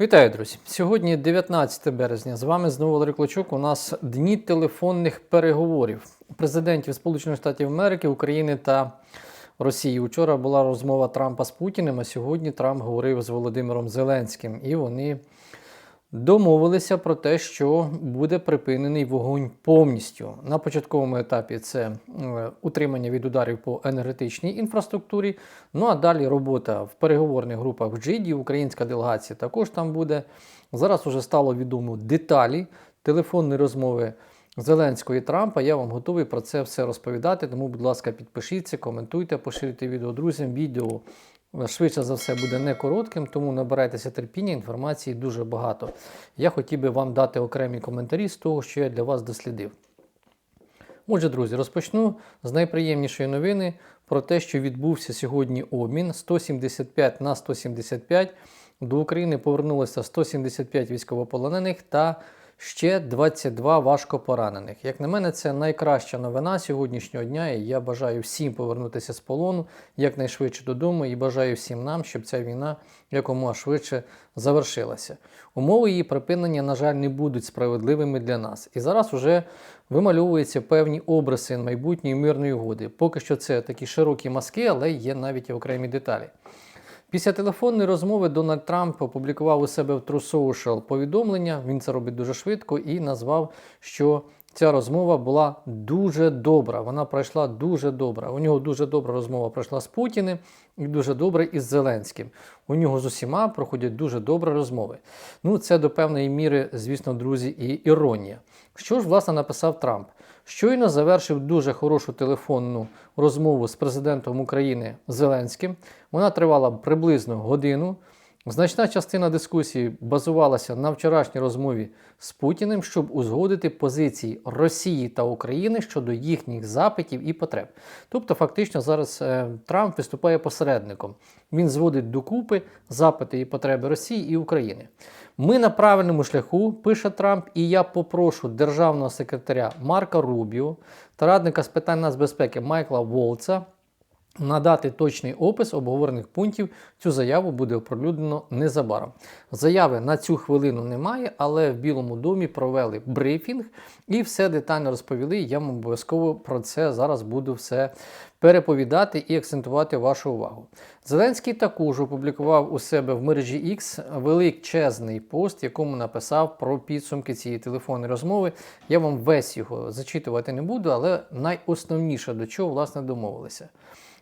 Вітаю, друзі! Сьогодні 19 березня. З вами знову Валерій Клочок. У нас дні телефонних переговорів президентів Сполучених Штатів Америки, України та Росії. Учора була розмова Трампа з Путіним, а сьогодні Трамп говорив з Володимиром Зеленським, і вони домовилися про те, що буде припинений вогонь повністю. На початковому етапі це е, утримання від ударів по енергетичній інфраструктурі. Ну а далі робота в переговорних групах в Джиді, українська делегація також там буде. Зараз уже стало відомо деталі телефонної розмови. Зеленського і Трампа, я вам готовий про це все розповідати. Тому, будь ласка, підпишіться, коментуйте, поширюйте відео друзям. Відео швидше за все буде не коротким, тому набирайтеся терпіння, інформації дуже багато. Я хотів би вам дати окремі коментарі з того, що я для вас дослідив. Отже, друзі, розпочну з найприємнішої новини про те, що відбувся сьогодні обмін 175 на 175. До України повернулося 175 військовополонених та ще 22 важкопоранених. Як на мене, це найкраща новина сьогоднішнього дня. І я бажаю всім повернутися з полону якнайшвидше додому і бажаю всім нам, щоб ця війна якомога швидше завершилася. Умови її припинення, на жаль, не будуть справедливими для нас. І зараз вже вимальовуються певні обриси майбутньої мирної угоди. Поки що це такі широкі маски, але є навіть окремі деталі. Після телефонної розмови Дональд Трамп опублікував у себе в True Social повідомлення. Він це робить дуже швидко і назвав, що ця розмова була дуже добра. Вона пройшла дуже добра. У нього дуже добра розмова пройшла з Путіним і дуже добре із Зеленським. У нього з усіма проходять дуже добрі розмови. Ну, це до певної міри, звісно, друзі, і іронія. Що ж, власне, написав Трамп? Щойно завершив дуже хорошу телефонну розмову з президентом України Зеленським. Вона тривала приблизно годину. Значна частина дискусії базувалася на вчорашній розмові з Путіним, щоб узгодити позиції Росії та України щодо їхніх запитів і потреб. Тобто, фактично, зараз е, Трамп виступає посередником. Він зводить докупи запити і потреби Росії і України. Ми на правильному шляху, пише Трамп, і я попрошу державного секретаря Марка Рубіо та радника з питань нацбезпеки Майкла Волца надати точний опис обговорених пунктів. Цю заяву буде оприлюднено незабаром. Заяви на цю хвилину немає, але в Білому домі провели брифінг і все детально розповіли. Я вам обов'язково про це зараз буду все переповідати і акцентувати вашу увагу. Зеленський також опублікував у себе в мережі X величезний пост, якому написав про підсумки цієї телефонної розмови. Я вам весь його зачитувати не буду, але найосновніше до чого власне домовилися.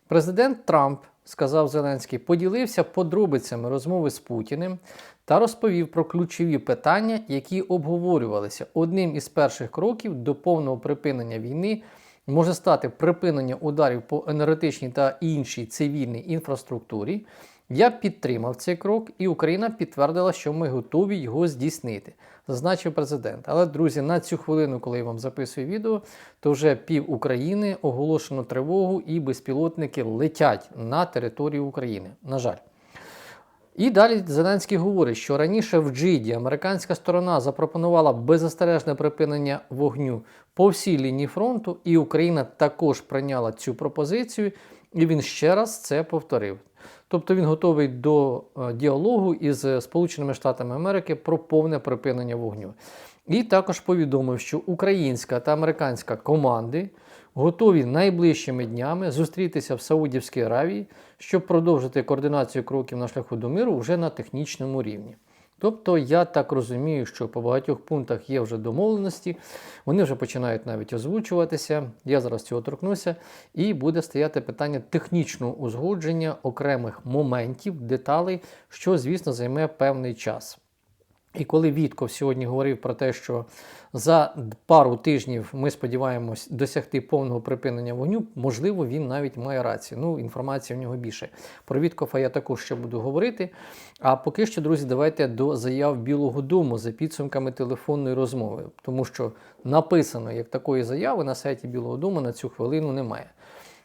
Президент Трамп, сказав Зеленський, поділився подробицями розмови з Путіним та розповів про ключові питання, які обговорювалися. Одним із перших кроків до повного припинення війни може стати припинення ударів по енергетичній та іншій цивільній інфраструктурі. Я підтримав цей крок, і Україна підтвердила, що ми готові його здійснити, зазначив президент. Але, друзі, на цю хвилину, коли я вам записую відео, то вже пів України оголошено тривогу і безпілотники летять на територію України. На жаль. І далі Зеленський говорить, що раніше в Джиді американська сторона запропонувала беззастережне припинення вогню по всій лінії фронту, і Україна також прийняла цю пропозицію, і він ще раз це повторив. Тобто він готовий до е, діалогу із Сполученими Штатами Америки про повне припинення вогню. І також повідомив, що українська та американська команди готові найближчими днями зустрітися в Саудівській Аравії, щоб продовжити координацію кроків на шляху до миру вже на технічному рівні. Тобто я так розумію, що по багатьох пунктах є вже домовленості, вони вже починають навіть озвучуватися. Я зараз цього торкнуся, і буде стояти питання технічного узгодження окремих моментів, деталей, що, звісно, займе певний час. І коли Вітков сьогодні говорив про те, що за пару тижнів ми сподіваємось досягти повного припинення вогню, можливо, він навіть має рацію. Ну, інформації в нього більше. Про Віткофа я також ще буду говорити. А поки що, друзі, давайте до заяв Білого Дому за підсумками телефонної розмови, тому що написано як такої заяви на сайті Білого Дому на цю хвилину немає.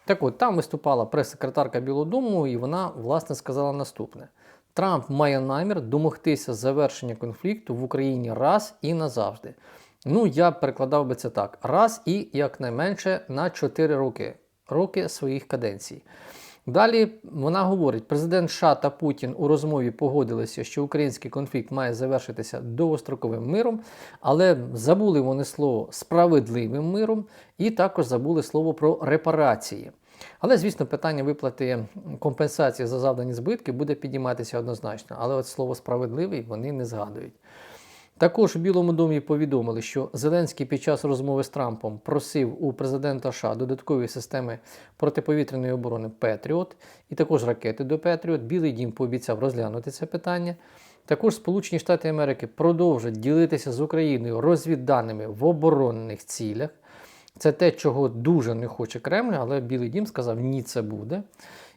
Так от, там виступала прес-секретарка Білого Дому, і вона, власне, сказала наступне. Трамп має намір домогтися завершення конфлікту в Україні раз і назавжди. Ну, я перекладав би це так: раз і якнайменше на 4 роки, роки своїх каденцій. Далі вона говорить: президент США та Путін у розмові погодилися, що український конфлікт має завершитися довгостроковим миром, але забули вони слово справедливим миром і також забули слово про репарації. Але, звісно, питання виплати компенсації за завдані збитки буде підійматися однозначно. Але от слово справедливий вони не згадують. Також у Білому домі повідомили, що Зеленський під час розмови з Трампом просив у президента США додаткові системи протиповітряної оборони Петріот і також ракети до Петріот. Білий дім пообіцяв розглянути це питання. Також Сполучені Штати Америки продовжать ділитися з Україною розвідданими в оборонних цілях. Це те, чого дуже не хоче Кремль, але Білий Дім сказав, ні, це буде.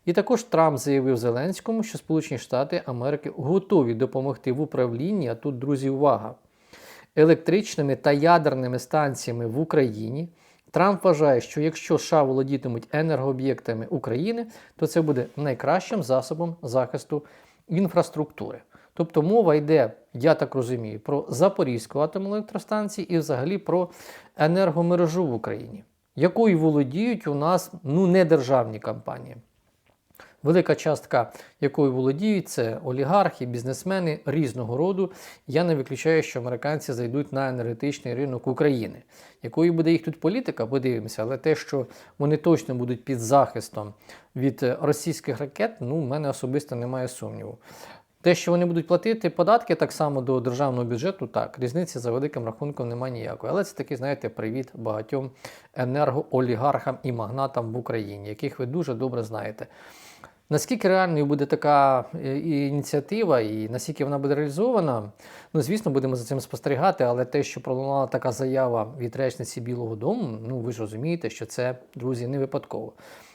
І також Трамп заявив Зеленському, що Сполучені Штати Америки готові допомогти в управлінні. А тут, друзі, увага! Електричними та ядерними станціями в Україні. Трамп вважає, що якщо США володітимуть енергооб'єктами України, то це буде найкращим засобом захисту інфраструктури. Тобто мова йде, я так розумію, про Запорізьку атомну електростанцію і взагалі про енергомережу в Україні, якою володіють у нас ну, не державні компанії. Велика частка якою володіють, це олігархи, бізнесмени різного роду. Я не виключаю, що американці зайдуть на енергетичний ринок України. Якою буде їх тут політика, подивимося, але те, що вони точно будуть під захистом від російських ракет, ну, в мене особисто немає сумніву. Те, що вони будуть платити податки так само до державного бюджету, так, різниці за великим рахунком немає ніякої. Але це такий, знаєте, привіт багатьом енергоолігархам і магнатам в Україні, яких ви дуже добре знаєте. Наскільки реальною буде така е, ініціатива і наскільки вона буде реалізована, ну звісно, будемо за цим спостерігати, але те, що пролунала така заява від речниці Білого Дому, ну ви ж розумієте, що це, друзі, не випадково.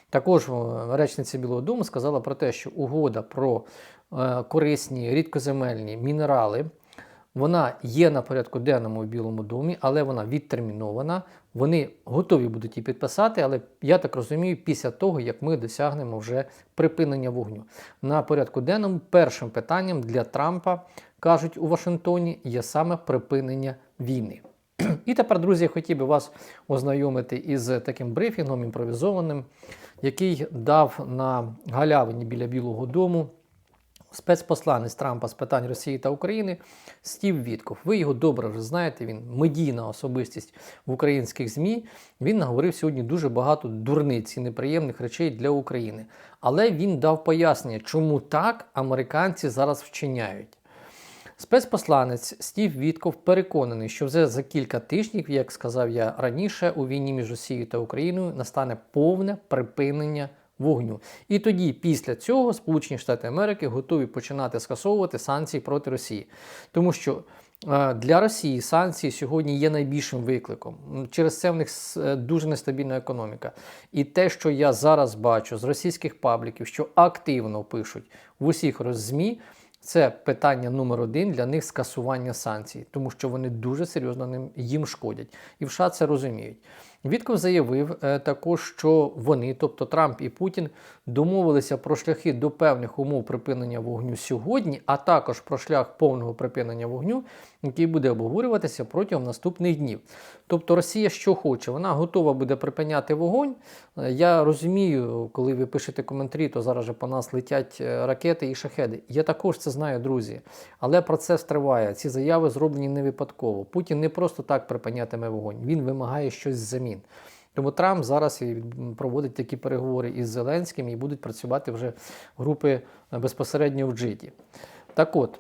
Також е, речниця Білого Дому сказала про те, що угода про корисні рідкоземельні мінерали. Вона є на порядку денному в Білому домі, але вона відтермінована. Вони готові будуть її підписати, але я так розумію, після того, як ми досягнемо вже припинення вогню. На порядку денному першим питанням для Трампа, кажуть у Вашингтоні, є саме припинення війни. І тепер, друзі, я хотів би вас ознайомити із таким брифінгом імпровізованим, який дав на галявині біля Білого Дому спецпосланець Трампа з питань Росії та України Стів Вітков. Ви його добре вже знаєте, він медійна особистість в українських ЗМІ. Він наговорив сьогодні дуже багато дурниць і неприємних речей для України. Але він дав пояснення, чому так американці зараз вчиняють. Спецпосланець Стів Вітков переконаний, що вже за кілька тижнів, як сказав я раніше, у війні між Росією та Україною настане повне припинення вогню. І тоді, після цього, Сполучені Штати Америки готові починати скасовувати санкції проти Росії, тому що. е, Для Росії санкції сьогодні є найбільшим викликом. Через це в них дуже нестабільна економіка. І те, що я зараз бачу з російських пабліків, що активно пишуть в усіх роззмі, це питання номер один для них скасування санкцій, тому що вони дуже серйозно їм шкодять. І в США це розуміють. Вітков заявив е, також, що вони, тобто Трамп і Путін, домовилися про шляхи до певних умов припинення вогню сьогодні, а також про шлях повного припинення вогню, який буде обговорюватися протягом наступних днів. Тобто Росія що хоче, вона готова буде припиняти вогонь. Е, Я розумію, коли ви пишете коментарі, то зараз же по нас летять е, ракети і шахеди. Я також це знаю, друзі. Але процес триває. Ці заяви зроблені не випадково. Путін не просто так припинятиме вогонь, він вимагає щось взамін. Тому Трамп зараз проводить такі переговори із Зеленським і будуть працювати вже групи е, безпосередньо в Джиді. Так от,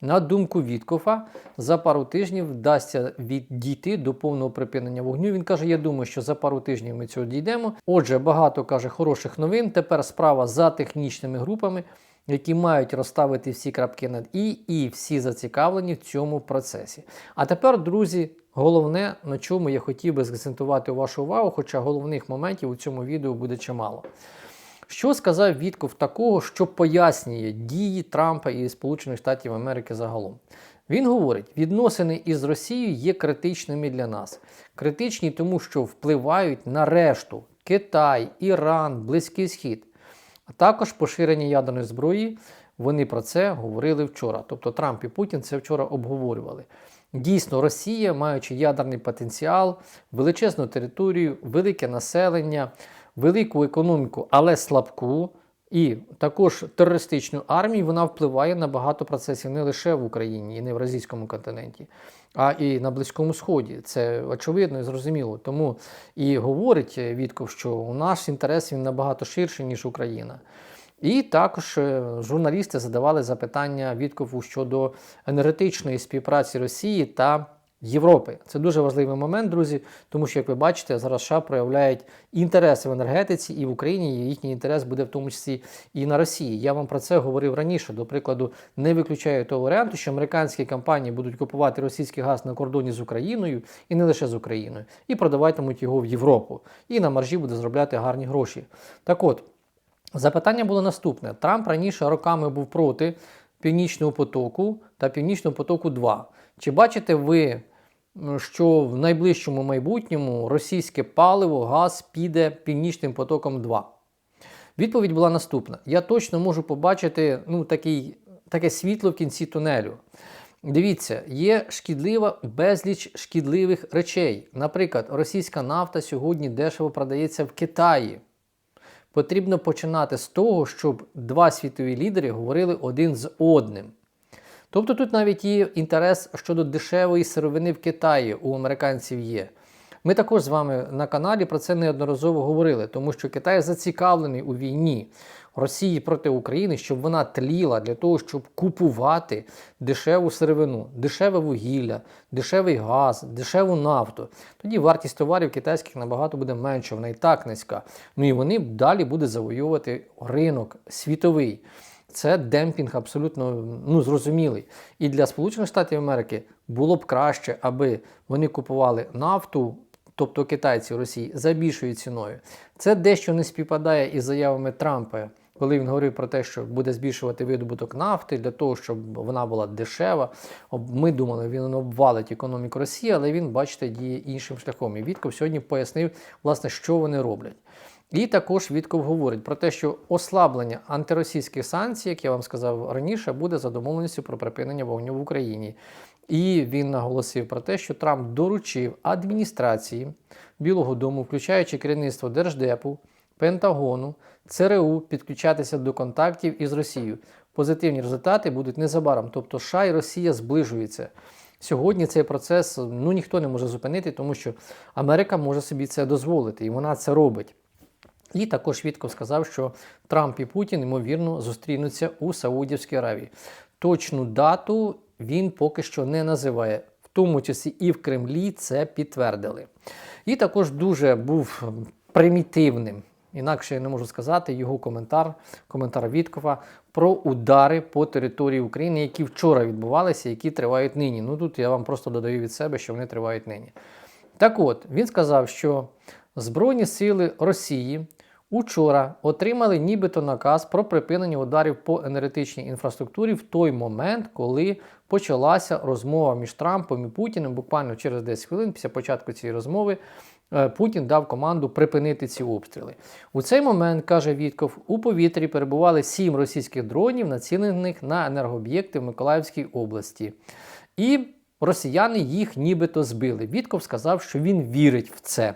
на думку Віткофа, за пару тижнів вдасться відійти до повного припинення вогню. Він каже: Я думаю, що за пару тижнів ми цього дійдемо. Отже, багато каже хороших новин. Тепер справа за технічними групами, які мають розставити всі крапки над і, і всі зацікавлені в цьому процесі. А тепер, друзі, головне, на чому я хотів би закцентувати вашу увагу, хоча головних моментів у цьому відео буде чимало. Що сказав Вітков такого, що пояснює дії Трампа і Сполучених Штатів Америки загалом? Він говорить, відносини із Росією є критичними для нас. Критичні тому, що впливають на решту Китай, Іран, Близький Схід, а також поширення ядерної зброї. Вони про це говорили вчора. Тобто Трамп і Путін це вчора обговорювали. Дійсно, Росія, маючи ядерний потенціал, величезну територію, велике населення, велику економіку, але слабку. І також терористичну армію вона впливає на багато процесів не лише в Україні і не в Російському континенті, а і на Близькому Сході. Це очевидно і зрозуміло. Тому і говорить Вітков, що у нас інтерес він набагато ширший, ніж Україна. І також е, журналісти задавали запитання Віткову щодо енергетичної співпраці Росії та Європи. Це дуже важливий момент, друзі, тому що, як ви бачите, зараз США проявляють інтереси в енергетиці і в Україні і їхній інтерес буде в тому числі і на Росії. Я вам про це говорив раніше. До прикладу, не виключаю того варіанту, що американські компанії будуть купувати російський газ на кордоні з Україною і не лише з Україною, і продаватимуть його в Європу. І на маржі буде заробляти гарні гроші. Так от. Запитання було наступне: Трамп раніше роками був проти Північного потоку та Північного потоку 2. Чи бачите ви, що в найближчому майбутньому російське паливо, газ піде Північним потоком 2? Відповідь була наступна: я точно можу побачити ну, такий, таке світло в кінці тунелю. Дивіться, є шкідлива безліч шкідливих речей. Наприклад, російська нафта сьогодні дешево продається в Китаї потрібно починати з того, щоб два світові лідери говорили один з одним. Тобто тут навіть є інтерес щодо дешевої сировини в Китаї у американців є. Ми також з вами на каналі про це неодноразово говорили, тому що Китай зацікавлений у війні Росії проти України, щоб вона тліла для того, щоб купувати дешеву сировину, дешеве вугілля, дешевий газ, дешеву нафту. Тоді вартість товарів китайських набагато буде менша, вона і так низька. Ну і вони далі будуть завоювати ринок світовий. Це демпінг абсолютно ну, зрозумілий. І для Сполучених Штатів Америки було б краще, аби вони купували нафту тобто китайці в Росії, за більшою ціною. Це дещо не співпадає із заявами Трампа, коли він говорив про те, що буде збільшувати видобуток нафти для того, щоб вона була дешева. Ми думали, він обвалить економіку Росії, але він, бачите, діє іншим шляхом. І Вітков сьогодні пояснив, власне, що вони роблять. І також Вітков говорить про те, що ослаблення антиросійських санкцій, як я вам сказав раніше, буде за домовленістю про припинення вогню в Україні. І він наголосив про те, що Трамп доручив адміністрації Білого Дому, включаючи керівництво Держдепу, Пентагону, ЦРУ, підключатися до контактів із Росією. Позитивні результати будуть незабаром. Тобто США і Росія зближуються. Сьогодні цей процес ну, ніхто не може зупинити, тому що Америка може собі це дозволити, і вона це робить. І також Вітков сказав, що Трамп і Путін, ймовірно, зустрінуться у Саудівській Аравії. Точну дату він поки що не називає, в тому числі і в Кремлі це підтвердили. І також дуже був примітивним. Інакше я не можу сказати його коментар, коментар Віткова про удари по території України, які вчора відбувалися, які тривають нині. Ну тут я вам просто додаю від себе, що вони тривають нині. Так от, він сказав, що Збройні сили Росії Учора отримали нібито наказ про припинення ударів по енергетичній інфраструктурі в той момент, коли почалася розмова між Трампом і Путіним. Буквально через 10 хвилин після початку цієї розмови е, Путін дав команду припинити ці обстріли. У цей момент, каже Вітков, у повітрі перебували сім російських дронів, націлених на енергооб'єкти в Миколаївській області. І росіяни їх нібито збили. Вітков сказав, що він вірить в це.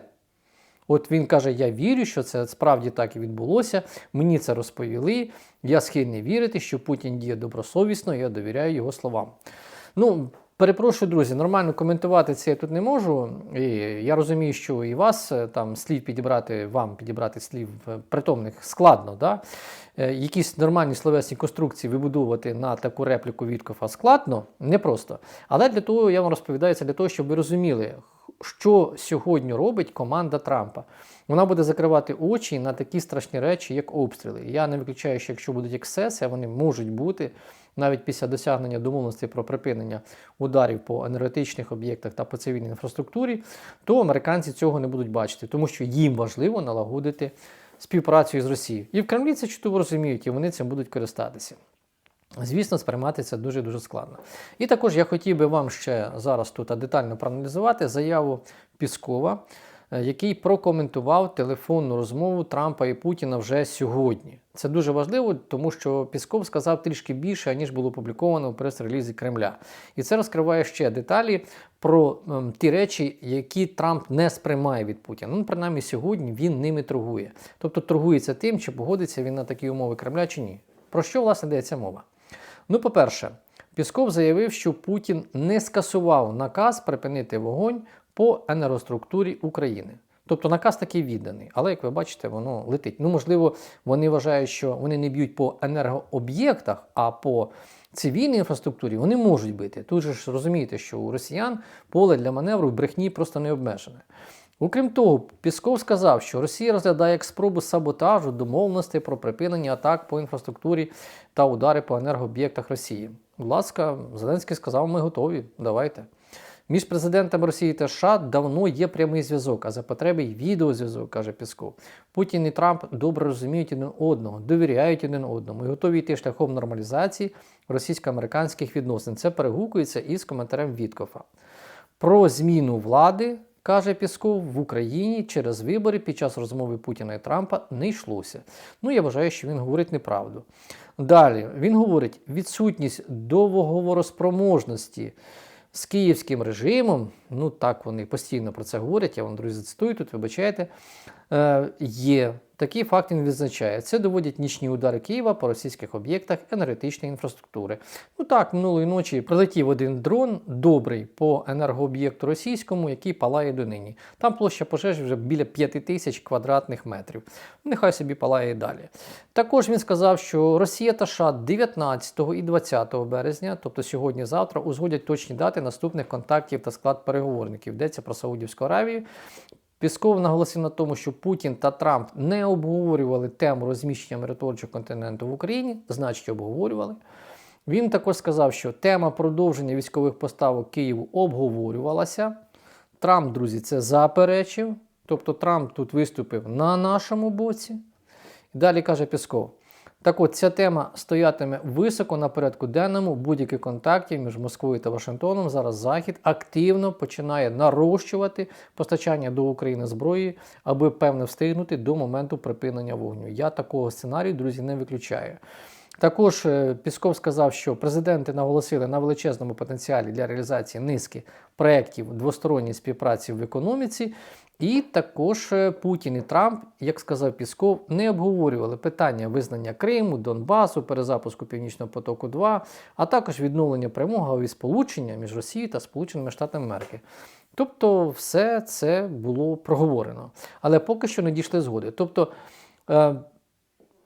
От він каже: Я вірю, що це справді так і відбулося. Мені це розповіли. Я схильний вірити, що Путін діє добросовісно, я довіряю його словам. Ну, Перепрошую, друзі, нормально коментувати це я тут не можу. І Я розумію, що і вас е, там слів підібрати, вам підібрати слів е, притомних складно. Да? Е, якісь нормальні словесні конструкції вибудовувати на таку репліку Віткофа складно, непросто. Але для того я вам розповідаю це для того, щоб ви розуміли, що сьогодні робить команда Трампа. Вона буде закривати очі на такі страшні речі, як обстріли. Я не виключаю, що якщо будуть ексеси, а вони можуть бути навіть після досягнення домовленості про припинення ударів по енергетичних об'єктах та по цивільній інфраструктурі, то американці цього не будуть бачити, тому що їм важливо налагодити співпрацю з Росією. І в Кремлі це чудово розуміють, і вони цим будуть користатися. Звісно, сприймати це дуже-дуже складно. І також я хотів би вам ще зараз тут детально проаналізувати заяву Піскова. Е, який прокоментував телефонну розмову Трампа і Путіна вже сьогодні. Це дуже важливо, тому що Пісков сказав трішки більше, ніж було опубліковано в прес-релізі Кремля. І це розкриває ще деталі про ем, ті речі, які Трамп не сприймає від Путіна. Ну, принаймні, сьогодні він ними торгує. Тобто торгується тим, чи погодиться він на такі умови Кремля чи ні. Про що власне йдеться мова? Ну, по-перше, Пісков заявив, що Путін не скасував наказ припинити вогонь по енергоструктурі України. Тобто наказ такий відданий, але як ви бачите, воно летить. Ну, можливо, вони вважають, що вони не б'ють по енергооб'єктах, а по цивільній інфраструктурі вони можуть бити. Тут же ж розумієте, що у росіян поле для маневру в брехні просто не обмежене. Окрім того, Пісков сказав, що Росія розглядає як спробу саботажу домовленостей про припинення атак по інфраструктурі та удари по енергооб'єктах Росії. Будь ласка, Зеленський сказав, ми готові. Давайте. Між президентом Росії та США давно є прямий зв'язок, а за потреби й відеозв'язок, каже Пісков. Путін і Трамп добре розуміють один одного, довіряють один одному і готові йти шляхом нормалізації російсько-американських відносин. Це перегукується із коментарем Віткофа. Про зміну влади, каже Пісков, в Україні через вибори під час розмови Путіна і Трампа не йшлося. Ну, я вважаю, що він говорить неправду. Далі він говорить, відсутність договороспроможності з київським режимом, ну так вони постійно про це говорять, я вам, друзі, цитую тут, вибачайте, е, є. Такий факт він відзначає. Це доводять нічні удари Києва по російських об'єктах енергетичної інфраструктури. Ну так, минулої ночі прилетів один дрон добрий по енергооб'єкту російському, який палає донині. Там площа пожежі вже біля 5 тисяч квадратних метрів. Нехай собі палає далі. Також він сказав, що Росія та США 19 і 20 березня, тобто сьогодні-завтра, узгодять точні дати наступних контактів та склад переговорників. Йдеться про Саудівську Аравію. Пісков наголосив на тому, що Путін та Трамп не обговорювали тему розміщення миротворчого континенту в Україні, значить обговорювали. Він також сказав, що тема продовження військових поставок Києву обговорювалася. Трамп, друзі, це заперечив. Тобто Трамп тут виступив на нашому боці. Далі каже Пісков. Так от ця тема стоятиме високо на порядку денному будь-яких контактів між Москвою та Вашингтоном. Зараз Захід активно починає нарощувати постачання до України зброї, аби певно встигнути до моменту припинення вогню. Я такого сценарію, друзі, не виключаю. Також е, Пісков сказав, що президенти наголосили на величезному потенціалі для реалізації низки проєктів двосторонньої співпраці в економіці. І також е, Путін і Трамп, як сказав Пісков, не обговорювали питання визнання Криму, Донбасу, перезапуску Північного потоку 2, а також відновлення прямого сполучення між Росією та Сполученими Штатами Америки. Тобто, все це було проговорено, але поки що не дійшли згоди. Тобто е,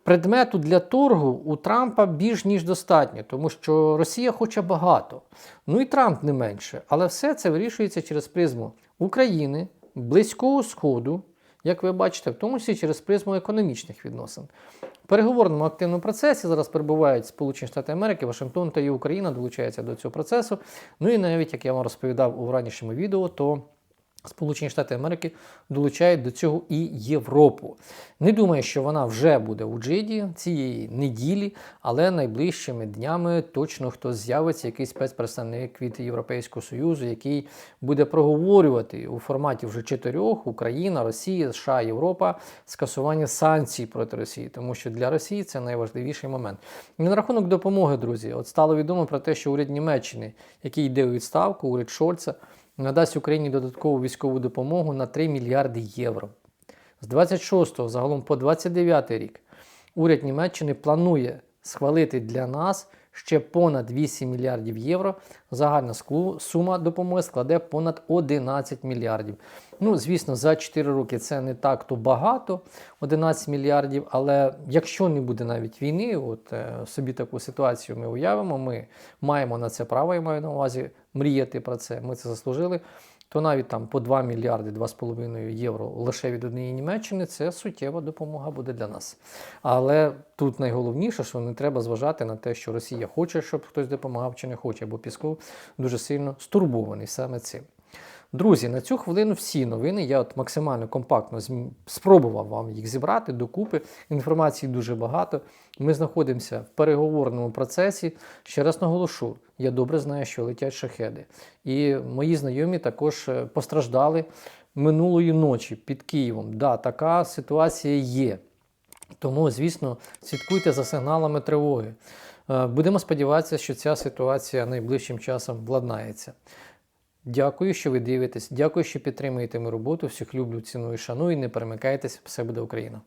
предмету для торгу у Трампа більш ніж достатньо, тому що Росія хоче багато, ну і Трамп не менше. Але все це вирішується через призму України. Близького Сходу, як ви бачите, в тому числі через призму економічних відносин. В переговорному активному процесі зараз перебувають Сполучені Штати Америки, Вашингтон та і Україна долучаються до цього процесу. Ну і навіть, як я вам розповідав у ранішньому відео, то Сполучені Штати Америки долучають до цього і Європу. Не думаю, що вона вже буде у Джиді цієї неділі, але найближчими днями точно хтось з'явиться, якийсь спецпредставник від Європейського Союзу, який буде проговорювати у форматі вже чотирьох Україна, Росія, США, Європа скасування санкцій проти Росії, тому що для Росії це найважливіший момент. І на рахунок допомоги, друзі, от стало відомо про те, що уряд Німеччини, який йде у відставку, уряд Шольца надасть Україні додаткову військову допомогу на 3 мільярди євро. З 26 загалом по 29 рік уряд Німеччини планує схвалити для нас ще понад 8 мільярдів євро. Загальна сума допомоги складе понад 11 мільярдів. Ну, звісно, за 4 роки це не так то багато, 11 мільярдів. Але якщо не буде навіть війни, от е, собі таку ситуацію ми уявимо, ми маємо на це право, я маю на увазі мріяти про це. Ми це заслужили. То навіть там по 2 мільярди 2,5 євро лише від однієї Німеччини це суттєва допомога буде для нас. Але тут найголовніше, що не треба зважати на те, що Росія хоче, щоб хтось допомагав чи не хоче, бо Пісков дуже сильно стурбований саме цим. Друзі, на цю хвилину всі новини. Я от максимально компактно спробував вам їх зібрати докупи. Інформації дуже багато. Ми знаходимося в переговорному процесі. Ще раз наголошу, я добре знаю, що летять шахеди. І мої знайомі також е, постраждали минулої ночі під Києвом. Да, така ситуація є. Тому, звісно, слідкуйте за сигналами тривоги. Е, Будемо сподіватися, що ця ситуація найближчим часом владнається. Дякую, що ви дивитесь. Дякую, що підтримуєте мою роботу. Всіх люблю, ціную, шаную. Не перемикайтесь, все буде Україна.